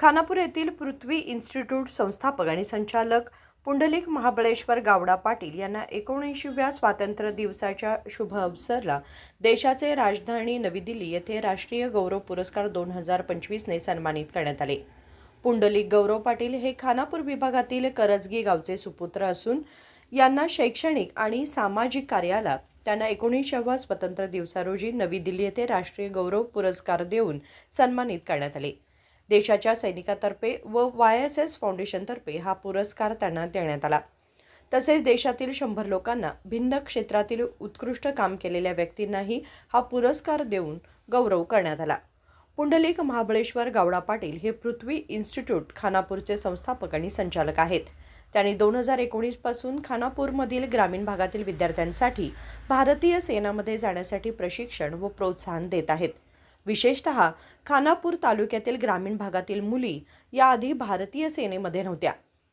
खानापूर येथील पृथ्वी इन्स्टिट्यूट संस्थापक आणि संचालक पुंडलिक महाबळेश्वर गावडा पाटील यांना एकोणऐंशीव्या स्वातंत्र्य दिवसाच्या शुभ अवसरला देशाचे राजधानी नवी दिल्ली येथे राष्ट्रीय गौरव पुरस्कार दोन हजार पंचवीसने सन्मानित करण्यात आले. पुंडलिक गौरव पाटील हे खानापूर विभागातील करजगी गावचे सुपुत्र असून यांना शैक्षणिक आणि सामाजिक कार्याला त्यांना एकोणीसशेव्या स्वतंत्र दिवसा रोजी नवी दिल्ली येथे राष्ट्रीय गौरव पुरस्कार देऊन सन्मानित करण्यात आले. देशाच्या सैनिकातर्फे व वाय एस एस फाउंडेशनतर्फे हा पुरस्कार त्यांना देण्यात आला. तसेच देशातील शंभर लोकांना भिन्न क्षेत्रातील उत्कृष्ट काम केलेल्या व्यक्तींनाही हा पुरस्कार देऊन गौरव करण्यात आला. पुंडलिक महाबळेश्वर गावडा पाटील हे पृथ्वी इन्स्टिट्यूट खानापूरचे संस्थापक आणि संचालक आहेत. त्यांनी दोन हजार एकोणीसपासून खानापूरमधील ग्रामीण भागातील विद्यार्थ्यांसाठी भारतीय सेनामध्ये जाण्यासाठी प्रशिक्षण व प्रोत्साहन देत आहेत. विशेषतः खानापूर तालुक्यातील ग्रामीण भागातील मुली याआधी भारतीय सेनेमध्ये नव्हत्या.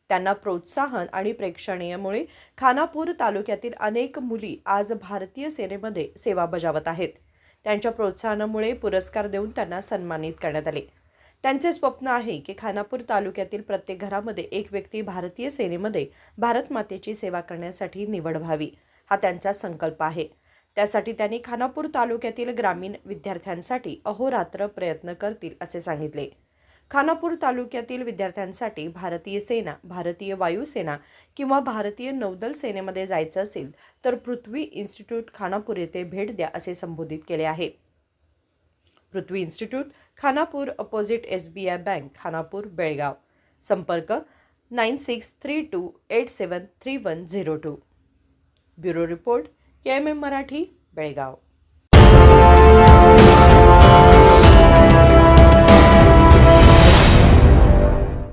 त्यांना प्रोत्साहन आणि प्रेक्षणीयमुळे खानापूर तालुक्यातील अनेक मुली आज भारतीय सेनेमध्ये सेवा बजावत आहेत. त्यांच्या प्रोत्साहनामुळे पुरस्कार देऊन त्यांना सन्मानित करण्यात आले. त्यांचे स्वप्न आहे की खानापूर तालुक्यातील प्रत्येक घरामध्ये एक व्यक्ती भारतीय सेनेमध्ये भारत मातेची सेवा करण्यासाठी निवड व्हावी हा त्यांचा संकल्प आहे. त्यासाठी त्यांनी खानापूर तालुक्यातील ग्रामीण विद्यार्थ्यांसाठी अहोरात्र प्रयत्न करतील असे सांगितले. खानापूर तालुक्यातील विद्यार्थ्यांसाठी भारतीय सेना भारतीय वायुसेना किंवा भारतीय नौदल सेनेमध्ये जायचं असेल तर पृथ्वी इन्स्टिट्यूट खानापूर येथे भेट द्या असे संबोधित केले आहे. Prithvi institute Khanapur opposite S B I bank Khanapur Belgaum. संपर्क nine six three two eight seven three one zero two. Bureau report M M Marathi Belgaum.